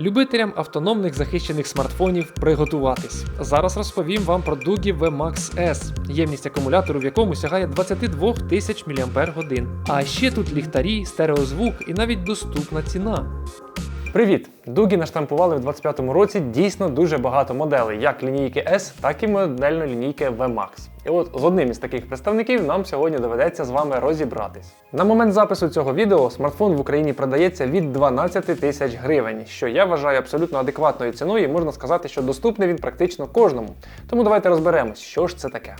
Любителям автономних захищених смартфонів приготуватись. Зараз розповім вам про Дугі VMAX S, ємність акумулятору, в якому сягає 22 тисяч мАч. А ще тут ліхтарі, стереозвук і навіть доступна ціна. Привіт! Дугі наштампували в 25-му році дійсно дуже багато моделей, як лінійки S, так і модельної лінійки VMAX. І от з одним із таких представників нам сьогодні доведеться з вами розібратись. На момент запису цього відео смартфон в Україні продається від 12 тисяч гривень, що я вважаю абсолютно адекватною ціною, і можна сказати, що доступний він практично кожному. Тому давайте розберемось, що ж це таке.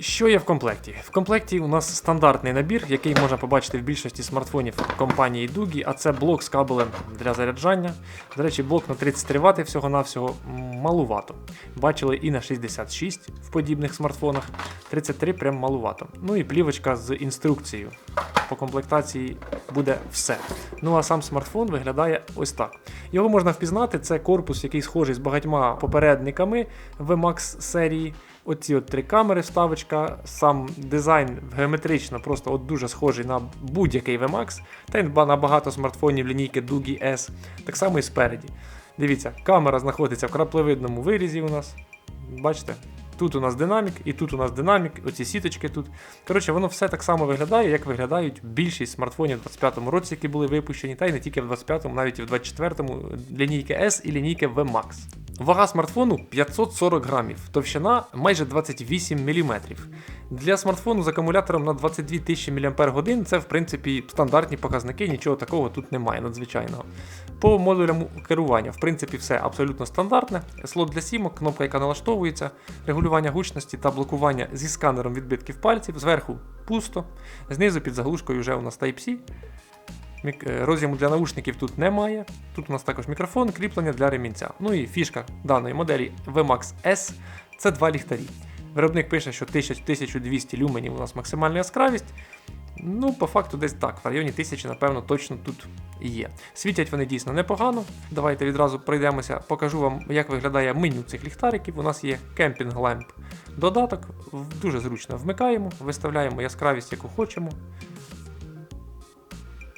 Що є в комплекті? В комплекті у нас стандартний набір, який можна побачити в більшості смартфонів компанії Дугі, а це блок з кабелем для заряджання. До речі, блок на 33 Вт всього-навсього малувато. Бачили і на 66 в подібних смартфонах, 33 прям малувато. Ну і плівочка з інструкцією. По комплектації буде все. Ну а сам смартфон виглядає ось так. Його можна впізнати, це корпус, який схожий з багатьма попередниками VMAX серії. Оці от три камери, вставочка, сам дизайн геометрично, просто от дуже схожий на будь-який VMAX, та й на багато смартфонів лінійки Dugi S, так само і спереді. Дивіться, камера знаходиться в краплевидному вирізі у нас. Бачите? Тут у нас динамік, і тут у нас динамік, оці сіточки тут. Коротше, воно все так само виглядає, як виглядають більшість смартфонів в 25-му році, які були випущені, та й не тільки в 25-му, навіть і в 24-му лінійки S і лінійки VMAX. Вага смартфону 540 грамів, товщина майже 28 мм. Для смартфону з акумулятором на 22 тисячі мАч це в принципі стандартні показники, нічого такого тут немає надзвичайного. По модулям керування, в принципі, все абсолютно стандартне. Слот для сімок, кнопка, яка налаштовується, регулювання гучності та блокування зі сканером відбитків пальців, зверху пусто, знизу під заглушкою вже у нас Type-C. Е, Роз'єму для наушників тут немає. Тут у нас також мікрофон, кріплення для ремінця. Ну і фішка даної моделі VMAX S це два ліхтарі. Виробник пише, що 1000 1200 люменів у нас максимальна яскравість. Ну, по факту, десь так, в районі 1000, напевно, точно тут є. Світять вони дійсно непогано. Давайте відразу пройдемося, покажу вам, як виглядає меню цих ліхтариків. У нас є кемпінг ламп додаток, дуже зручно вмикаємо, виставляємо яскравість, яку хочемо.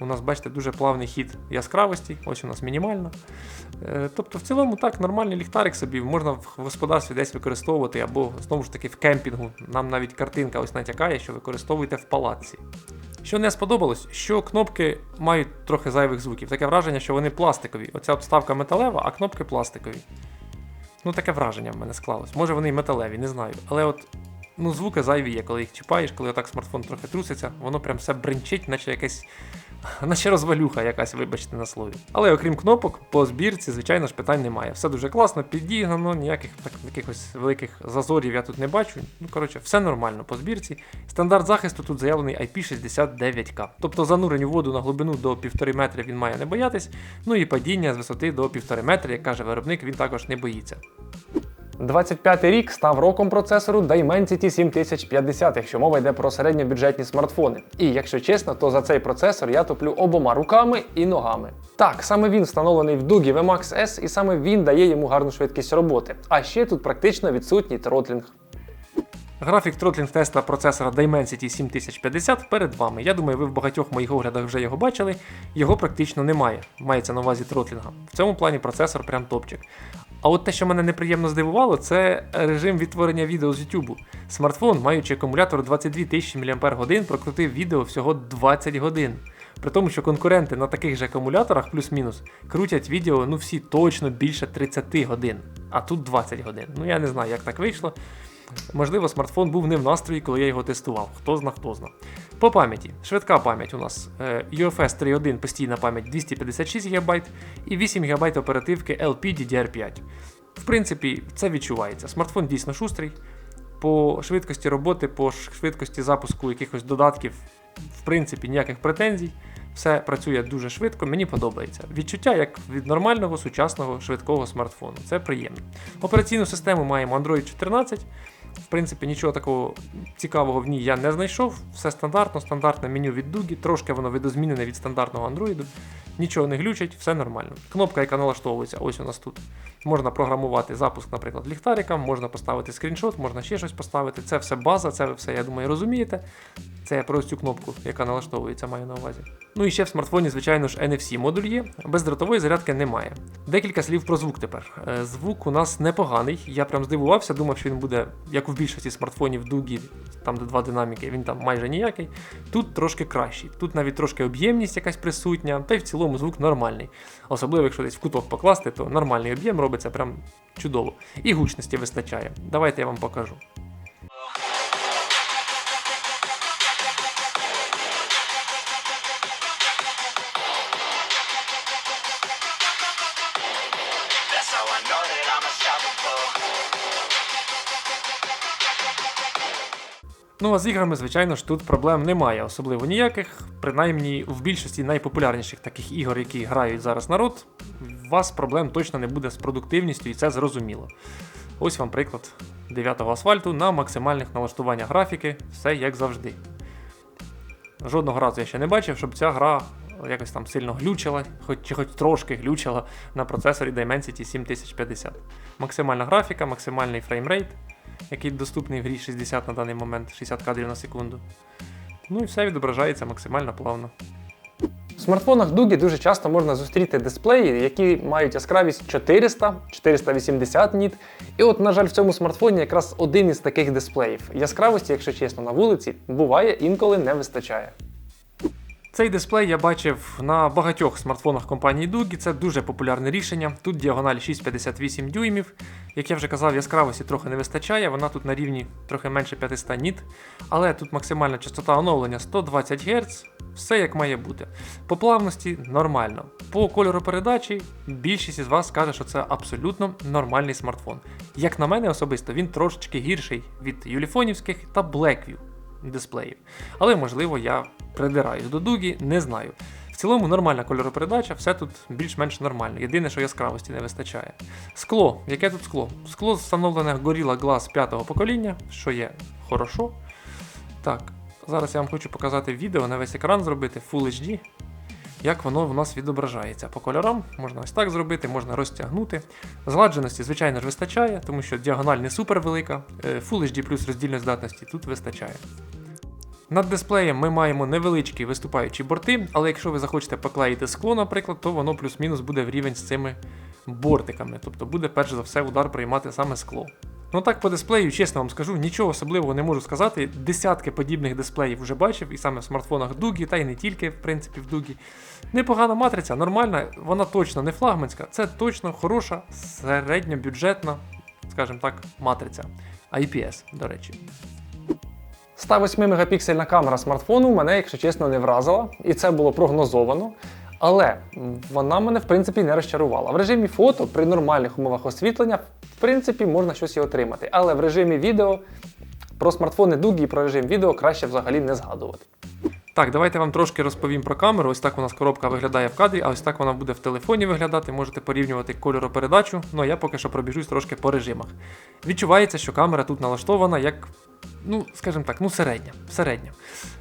У нас, бачите, дуже плавний хід яскравості, ось у нас мінімально. Е, Тобто, в цілому, так, нормальний ліхтарик собі можна в господарстві десь використовувати, або знову ж таки в кемпінгу. Нам навіть картинка ось натякає, що використовуєте в палаці. Що не сподобалось, що кнопки мають трохи зайвих звуків. Таке враження, що вони пластикові. Оця вставка металева, а кнопки пластикові. Ну, таке враження в мене склалось. Може вони й металеві, не знаю. Але от ну, звуки зайві є, коли їх чіпаєш, коли отак смартфон трохи труситься, воно прям все бринчить, наче якесь. Наче розвалюха якась, вибачте на слові. Але окрім кнопок, по збірці, звичайно ж, питань немає. Все дуже класно, підігнано, ніяких так, якихось великих зазорів я тут не бачу. Ну, коротше, все нормально по збірці. Стандарт захисту тут заявлений IP69K. Тобто занурень у воду на глибину до 1,5 метра він має не боятись. Ну і падіння з висоти до 1,5 метра, як каже виробник, він також не боїться. 25 рік став роком процесору Dimensity 7050, якщо мова йде про середньобюджетні смартфони. І якщо чесно, то за цей процесор я топлю обома руками і ногами. Так, саме він встановлений в Дугі VMAX S, і саме він дає йому гарну швидкість роботи. А ще тут практично відсутній тротлінг. Графік тротлінг теста процесора Dimensity 7050 перед вами. Я думаю, ви в багатьох моїх оглядах вже його бачили. Його практично немає. Мається на увазі тротлінга. В цьому плані процесор прям топчик. А от те, що мене неприємно здивувало, це режим відтворення відео з YouTube. Смартфон, маючи акумулятор 22 тисячі мАч, прокрутив відео всього 20 годин. При тому, що конкуренти на таких же акумуляторах плюс-мінус крутять відео ну всі точно більше 30 годин, а тут 20 годин. Ну я не знаю, як так вийшло. Можливо, смартфон був не в настрої, коли я його тестував. Хто зна, хто зна. По пам'яті. Швидка пам'ять у нас е, UFS 3.1 постійна пам'ять 256 ГБ і 8 ГБ оперативки LPDDR5. В принципі, це відчувається. Смартфон дійсно шустрий. По швидкості роботи, по швидкості запуску якихось додатків, в принципі, ніяких претензій. Все працює дуже швидко, мені подобається. Відчуття як від нормального сучасного швидкого смартфону. Це приємно. Операційну систему маємо Android 14. В принципі, нічого такого цікавого в ній я не знайшов. Все стандартно, стандартне меню від Дугі, трошки воно видозмінене від стандартного Android. Нічого не глючить, все нормально. Кнопка, яка налаштовується, ось у нас тут. Можна програмувати запуск, наприклад, ліхтарика, можна поставити скріншот, можна ще щось поставити. Це все база, це ви все, я думаю, розумієте. Це я про цю кнопку, яка налаштовується, маю на увазі. Ну і ще в смартфоні, звичайно ж, NFC модуль є, бездротової зарядки немає. Декілька слів про звук тепер. Е, Звук у нас непоганий. Я прям здивувався, думав, що він буде, як у більшості смартфонів Дугі, там де два динаміки, він там майже ніякий. Тут трошки кращий. Тут навіть трошки об'ємність якась присутня, та й в цілому звук нормальний. Особливо, якщо десь в куток покласти, то нормальний об'єм робиться прям чудово. І гучності вистачає. Давайте я вам покажу. Ну а з іграми, звичайно ж, тут проблем немає, особливо ніяких. Принаймні в більшості найпопулярніших таких ігор, які грають зараз народ, у вас проблем точно не буде з продуктивністю, і це зрозуміло. Ось вам приклад 9-го асфальту на максимальних налаштуваннях графіки, все як завжди. Жодного разу я ще не бачив, щоб ця гра якось там сильно глючила, хоч, чи хоч трошки глючила на процесорі Dimensity 7050. Максимальна графіка, максимальний фреймрейт, який доступний в грі 60 на даний момент, 60 кадрів на секунду. Ну і все відображається максимально плавно. В смартфонах Дугі дуже часто можна зустріти дисплеї, які мають яскравість 400, 480 ніт. І от, на жаль, в цьому смартфоні якраз один із таких дисплеїв. Яскравості, якщо чесно, на вулиці буває інколи не вистачає. Цей дисплей я бачив на багатьох смартфонах компанії Дугі. Це дуже популярне рішення. Тут діагональ 6,58 дюймів. Як я вже казав, яскравості трохи не вистачає, вона тут на рівні трохи менше 500 ніт. Але тут максимальна частота оновлення 120 Гц, все як має бути. По плавності нормально. По кольору передачі більшість із вас скаже, що це абсолютно нормальний смартфон. Як на мене особисто, він трошечки гірший від юліфонівських та Blackview дисплеїв. Але можливо я придираюсь до дугі, не знаю. В цілому нормальна кольоропередача, все тут більш-менш нормально. Єдине, що яскравості не вистачає. Скло. Яке тут скло? Скло встановлене Gorilla Glass 5 покоління, що є хорошо. Так, зараз я вам хочу показати відео на весь екран зробити Full HD. Як воно в нас відображається по кольорам, можна ось так зробити, можна розтягнути. Згладженості, звичайно ж, вистачає, тому що діагональ не супер велика. Е, Full HD плюс роздільної здатності тут вистачає. Над дисплеєм ми маємо невеличкі виступаючі борти, але якщо ви захочете поклеїти скло, наприклад, то воно плюс-мінус буде в рівень з цими бортиками. Тобто буде перш за все удар приймати саме скло. Ну так по дисплею, чесно вам скажу, нічого особливого не можу сказати. Десятки подібних дисплеїв вже бачив, і саме в смартфонах Дугі, та й не тільки, в принципі, в Дугі. Непогана матриця, нормальна, вона точно не флагманська, це точно хороша, середньобюджетна, скажімо так, матриця. IPS, до речі. 108 мегапіксельна камера смартфону мене, якщо чесно, не вразила, і це було прогнозовано. Але вона мене в принципі не розчарувала. В режимі фото при нормальних умовах освітлення, в принципі, можна щось і отримати. Але в режимі відео про смартфони Дугі і про режим відео краще взагалі не згадувати. Так, давайте вам трошки розповім про камеру. Ось так у нас коробка виглядає в кадрі, а ось так вона буде в телефоні виглядати. Можете порівнювати кольоропередачу. Ну а я поки що пробіжусь трошки по режимах. Відчувається, що камера тут налаштована як, ну, скажімо так, ну середня. середня.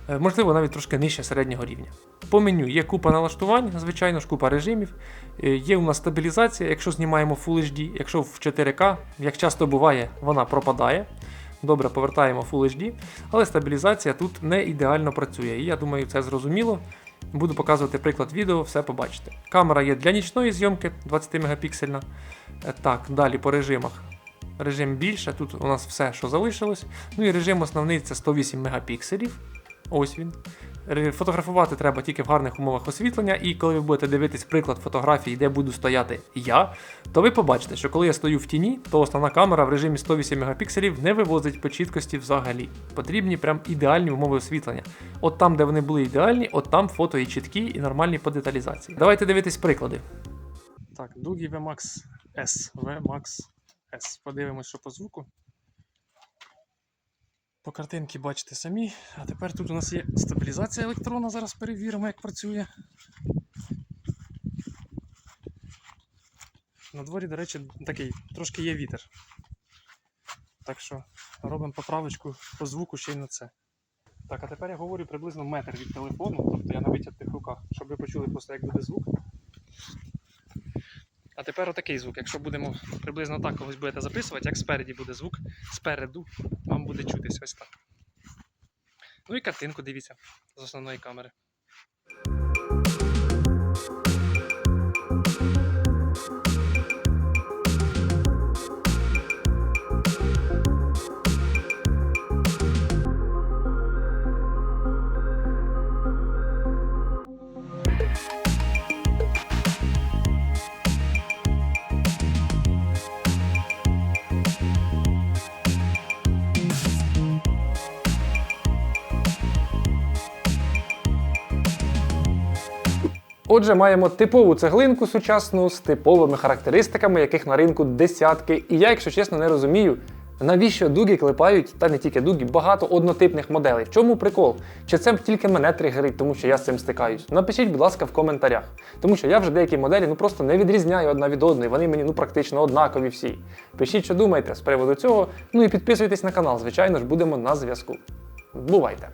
Е, Можливо, навіть трошки нижче середнього рівня. По меню є купа налаштувань, звичайно ж, купа режимів. Е, Є у нас стабілізація, якщо знімаємо Full HD, якщо в 4К, як часто буває, вона пропадає. Добре, повертаємо Full HD, але стабілізація тут не ідеально працює. І я думаю, це зрозуміло. Буду показувати приклад відео, все побачите. Камера є для нічної зйомки 20 мегапіксельна. Е, Так, далі по режимах. Режим більше, тут у нас все, що залишилось. Ну і режим основний це 108 мегапікселів. Ось він. Ре- Фотографувати треба тільки в гарних умовах освітлення, і коли ви будете дивитись приклад фотографії, де буду стояти я, то ви побачите, що коли я стою в тіні, то основна камера в режимі 108 мегапікселів не вивозить по чіткості взагалі. Потрібні прям ідеальні умови освітлення. От там, де вони були ідеальні, от там фото і чіткі, і нормальні по деталізації. Давайте дивитись приклади. Так, Дугі VMAX S. VMAX S. Подивимось, що по звуку. По картинці бачите самі. А тепер тут у нас є стабілізація електрона. Зараз перевіримо, як працює. На дворі, до речі, такий трошки є вітер. Так що робимо поправочку по звуку ще й на це. Так, а тепер я говорю приблизно метр від телефону, тобто я на витягтих руках, щоб ви почули просто, як буде звук. А тепер отакий звук. Якщо будемо приблизно так когось будете записувати, як спереді буде звук, спереду буде чутись ось так. Ну і картинку дивіться з основної камери. Отже, маємо типову цеглинку сучасну з типовими характеристиками, яких на ринку десятки. І я, якщо чесно, не розумію, навіщо дуги клепають, та не тільки дуги, багато однотипних моделей. В чому прикол? Чи це тільки мене тригерить, тому що я з цим стикаюсь? Напишіть, будь ласка, в коментарях. Тому що я вже деякі моделі ну просто не відрізняю одна від одної, вони мені ну практично однакові всі. Пишіть, що думаєте з приводу цього. Ну і підписуйтесь на канал, звичайно ж, будемо на зв'язку. Бувайте!